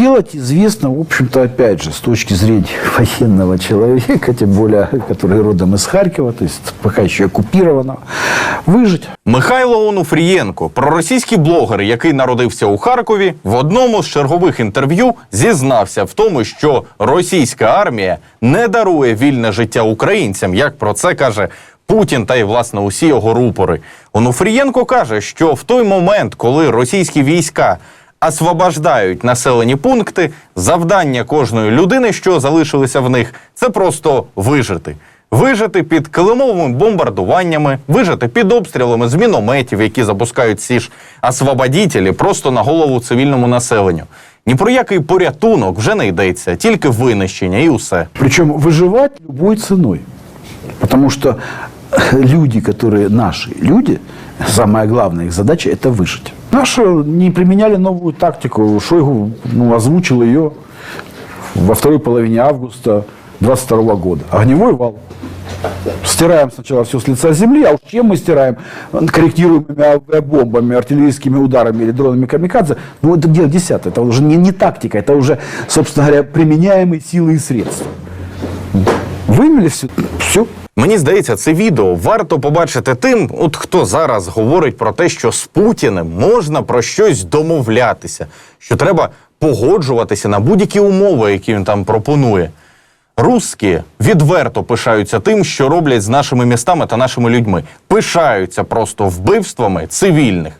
сделать известно, в общем-то, опять же, с точки зрения военного человека, тем более, который родом из Харькова, то есть пока еще оккупированного, выжить. Михайло Онуфрієнко, проросійський блогер, який народився у Харкові, в одному з чергових інтерв'ю зізнався в тому, що російська армія не дарує вільне життя українцям, як про це каже Путін та й власне усі його рупори. Онуфрієнко каже, що в той момент, коли російські війська освобождають населені пункти, завдання кожної людини, що залишилися в них, це просто вижити. Вижити під килимовими бомбардуваннями, вижити під обстрілами з мінометів, які запускають ці ж освободітелі просто на голову цивільному населенню. Ні про який порятунок вже не йдеться, тільки винищення і усе. Причем выживать любой ценой. Потому что люди, которые наши люди, самая главная их задача – это выжить. Наши не применяли новую тактику. Шойгу ну, озвучил ее во второй половине августа 22 года. Огневой вал. Стираем сначала все с лица земли, а уж чем мы стираем? Корректируемыми авиабомбами, артиллерийскими ударами или дронами камикадзе. Ну, это дело десятое. Это уже не, не тактика, это уже, собственно говоря, применяемые силы и средства. Вымели все. Мені здається, це відео варто побачити тим, от хто зараз говорить про те, що з Путіним можна про щось домовлятися, що треба погоджуватися на будь-які умови, які він там пропонує. Русські відверто пишаються тим, що роблять з нашими містами та нашими людьми. Пишаються просто вбивствами цивільних.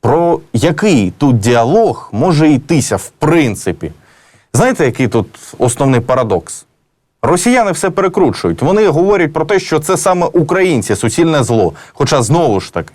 Про який тут діалог може йтися в принципі? Знаєте, який тут основний парадокс? Росіяни все перекручують. Вони говорять про те, що це саме українці суцільне зло. Хоча знову ж таки,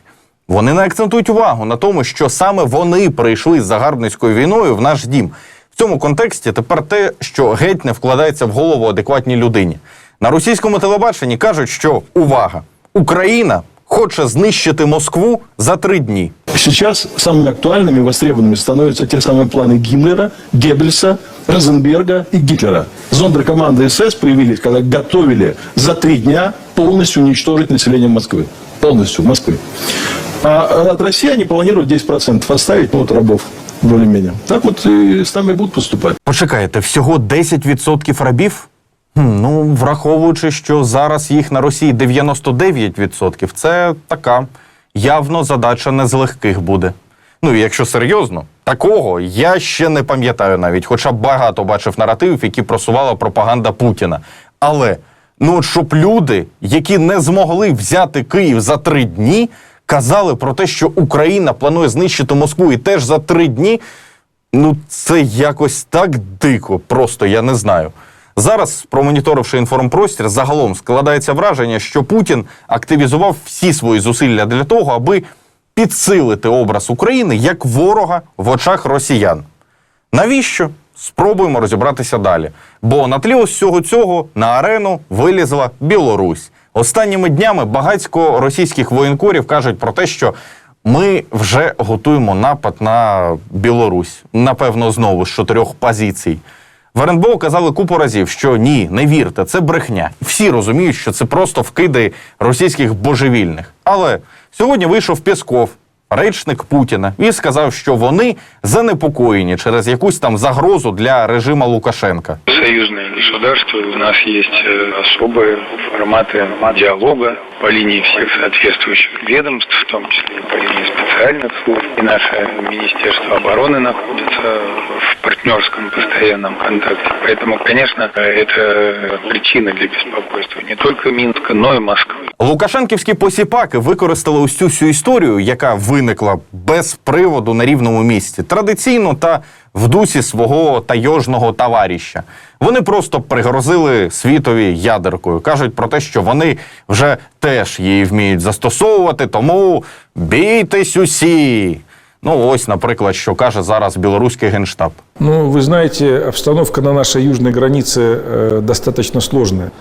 вони не акцентують увагу на тому, що саме вони прийшли з загарбницькою війною в наш дім. В цьому контексті тепер те, що геть не вкладається в голову адекватній людині. На російському телебаченні кажуть, що увага! Україна хоче знищити Москву за три дні. Сейчас самыми актуальными и востребованными становятся те самые планы Гиммлера, Геббельса, Розенберга и Гитлера. Зондеркоманды СС появились, когда готовили за три дня полностью уничтожить население Москвы. Полностью Москвы. А от России они планируют 10% оставить, ну, вот рабов более-менее. Так вот и с нами будут поступать. Почекайте, всього 10% рабів? Хм, ну, враховуючи, що зараз їх на Росії 99%, це така явно задача не з легких буде. Ну, і якщо серйозно, такого я ще не пам'ятаю навіть, хоча багато бачив наративів, які просувала пропаганда Путіна. Але ну, щоб люди, які не змогли взяти Київ за три дні, казали про те, що Україна планує знищити Москву і теж за три дні. Ну, це якось так дико, просто я не знаю. Зараз, промоніторивши інформпростір, загалом складається враження, що Путін активізував всі свої зусилля для того, аби підсилити образ України як ворога в очах росіян. Навіщо? Спробуємо розібратися далі. Бо на тлі ось всього цього на арену вилізла Білорусь. Останніми днями багатько російських воєнкорів кажуть про те, що ми вже готуємо напад на Білорусь. Напевно, знову з чотирьох позицій. В РНБО казали купу разів, що ні, не вірте, це брехня. Всі розуміють, що це просто вкиди російських божевільних. Але сьогодні вийшов Пєсков, речник Путіна, і сказав, що вони занепокоєні через якусь там загрозу для режима Лукашенка. союзные государства. У нас есть э, особые форматы диалога по линии всех соответствующих ведомств, в том числе и по линии специальных служб. И наше Министерство обороны находится в партнерском постоянном контакте. Поэтому, конечно, это причина для беспокойства не только Минска, но и Москвы. Лукашенківські посіпаки використали ось цю всю історію, яка виникла без приводу на рівному місці, традиційно та в дусі свого тайожного товаріща. Вони просто пригрозили світові ядеркою. кажуть про те, що вони вже теж її вміють застосовувати, тому бійтесь усі. Ну, ось, наприклад, що каже зараз білоруський генштаб. Ну, вы знаете, обстановка на нашей южной границе э, достаточно сложная.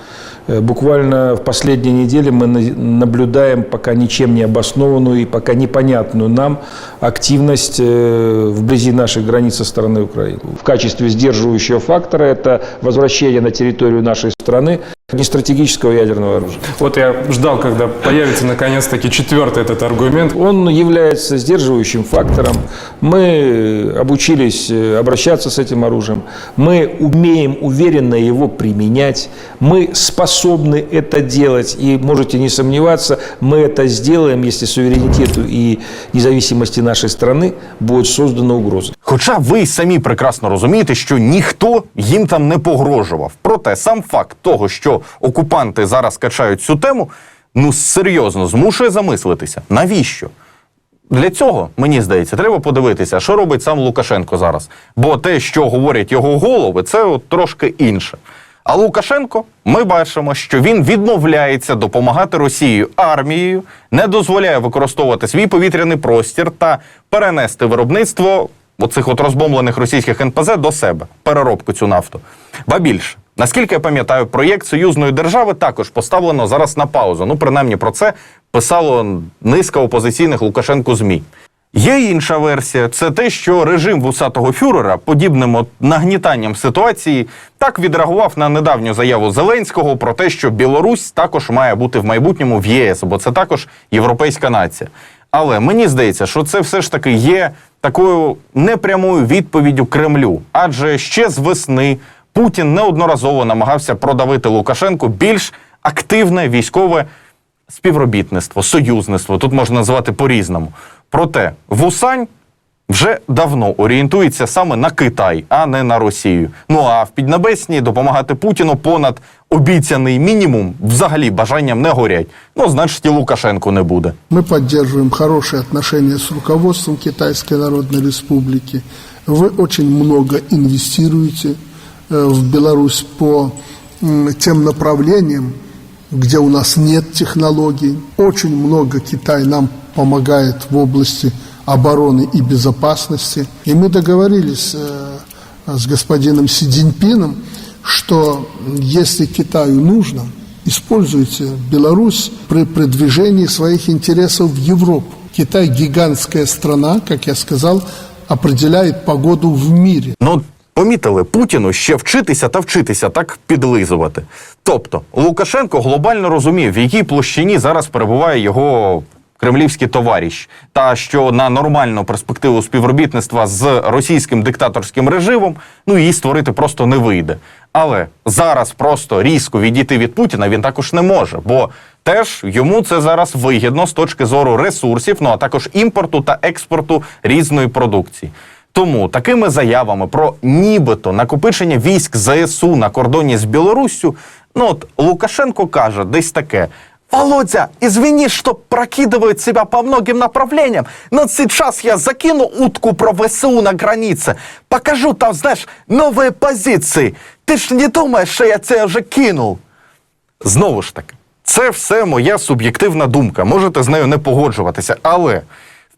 Э, Буквально в последние недели мы на- наблюдаем пока ничем не обоснованную и пока непонятную нам активность э, вблизи нашей границы со стороны Украины. В качестве сдерживающего фактора это возвращение на территорию нашей страны Не стратегического ядерного оружия. Вот я ждал, когда появится наконец-таки четвертый этот аргумент. Он является сдерживающим фактором. Мы обучились э, обращаться с этим оружием. Мы умеем уверенно его применять. Мы способны это делать. И можете не сомневаться, мы это сделаем, если суверенитету и независимости нашей страны будет создана угроза. Хоча ви й самі прекрасно розумієте, що ніхто їм там не погрожував. Проте сам факт того, що окупанти зараз качають цю тему, ну серйозно змушує замислитися. Навіщо? Для цього, мені здається, треба подивитися, що робить сам Лукашенко зараз. Бо те, що говорять його голови, це от трошки інше. А Лукашенко, ми бачимо, що він відмовляється допомагати Росії армією, не дозволяє використовувати свій повітряний простір та перенести виробництво оцих от розбомблених російських НПЗ до себе, переробку цю нафту. Ба більше, наскільки я пам'ятаю, проєкт союзної держави також поставлено зараз на паузу. Ну, принаймні про це писало низка опозиційних Лукашенку ЗМІ. Є інша версія. Це те, що режим вусатого фюрера подібним нагнітанням ситуації так відреагував на недавню заяву Зеленського про те, що Білорусь також має бути в майбутньому в ЄС, бо це також європейська нація. Але мені здається, що це все ж таки є такою непрямою відповіддю Кремлю, адже ще з весни Путін неодноразово намагався продавити Лукашенку більш активне військове співробітництво, союзництво. Тут можна називати по-різному. Проте Вусань вже давно орієнтується саме на Китай, а не на Росію. Ну а в Піднебесній допомагати Путіну понад обіцяний мінімум взагалі бажанням не горять. Ну, значить, і Лукашенку не буде. Мы поддерживаем хорошие отношения с руководством Китайской Народной Республики. Вы очень много инвестируете э, в Беларусь по тем направлениям, где у нас нет технологий. Очень много Китай нам помогает в области обороны и безопасности. И мы договорились э, с господином Си Цзиньпином, что если Китаю нужно, используйте Беларусь при продвижении своих интересов в Европу. Китай гигантская страна, как я сказал, определяет погоду в мире. От помітили Путіну ще вчитися та вчитися так підлизувати. Тобто Лукашенко глобально розумів, в якій площині зараз перебуває його кремлівський товариш, та що на нормальну перспективу співробітництва з російським диктаторським режимом ну її створити просто не вийде. Але зараз просто різко відійти від Путіна він також не може, бо теж йому це зараз вигідно з точки зору ресурсів, ну а також імпорту та експорту різної продукції. Тому такими заявами про нібито накопичення військ ЗСУ на кордоні з Білоруссю, ну от Лукашенко каже десь таке. Володя, извини, что прокидывают себя по многим направлениям, но сейчас я закину утку про ВСУ на границе, покажу там, знаешь, новые позиции. Ти ж не думаєш, що я це вже кинув? Знову ж таки, це все моя суб'єктивна думка. Можете з нею не погоджуватися, але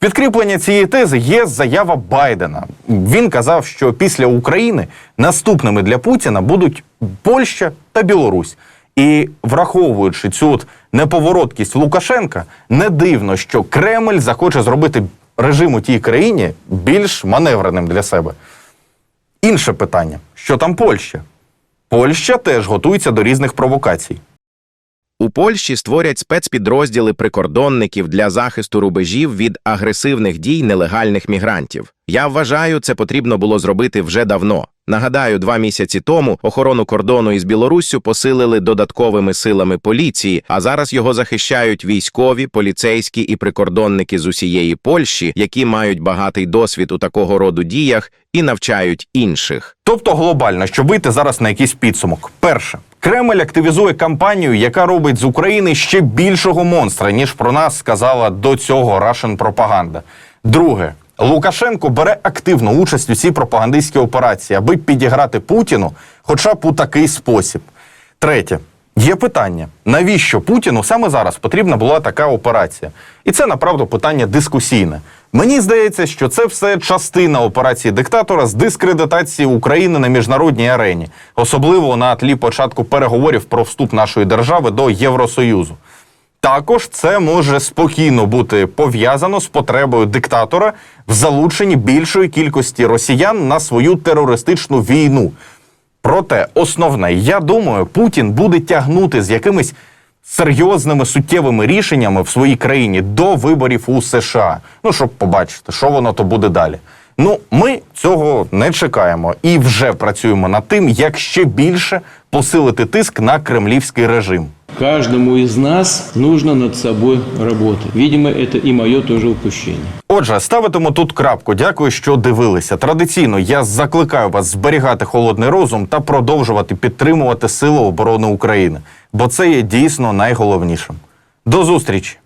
підкріплення цієї тези є заява Байдена. Він казав, що після України наступними для Путіна будуть Польща та Білорусь. І враховуючи цю от неповороткість Лукашенка, не дивно, що Кремль захоче зробити режим у тій країні більш маневреним для себе. Інше питання: що там Польща? Польща теж готується до різних провокацій. У Польщі створять спецпідрозділи прикордонників для захисту рубежів від агресивних дій нелегальних мігрантів. Я вважаю, це потрібно було зробити вже давно. Нагадаю, два місяці тому охорону кордону із Білоруссю посилили додатковими силами поліції, а зараз його захищають військові, поліцейські і прикордонники з усієї Польщі, які мають багатий досвід у такого роду діях і навчають інших. Тобто глобально, щоб вийти зараз на якийсь підсумок. Перше, Кремль активізує кампанію, яка робить з України ще більшого монстра, ніж про нас сказала до цього Russian пропаганда. Друге, Лукашенко бере активну участь у цій пропагандистській операції, аби підіграти Путіну, хоча б у такий спосіб. Третє. Є питання, навіщо Путіну саме зараз потрібна була така операція? І це направду питання дискусійне. Мені здається, що це все частина операції диктатора з дискредитації України на міжнародній арені, особливо на тлі початку переговорів про вступ нашої держави до Євросоюзу. Також це може спокійно бути пов'язано з потребою диктатора в залученні більшої кількості росіян на свою терористичну війну. Проте основне, я думаю, Путін буде тягнути з якимись серйозними суттєвими рішеннями в своїй країні до виборів у США. Ну, щоб побачити, що воно то буде далі. Ну, ми цього не чекаємо і вже працюємо над тим, як ще більше посилити тиск на кремлівський режим. Каждому из нас нужно над собой работать. Видимо, это и мое тоже упущение. Отже, ставитиму тут крапку. Дякую, що дивилися. Традиційно я закликаю вас зберігати холодний розум та продовжувати підтримувати Сили оборони України, бо це є дійсно найголовнішим. До зустрічі!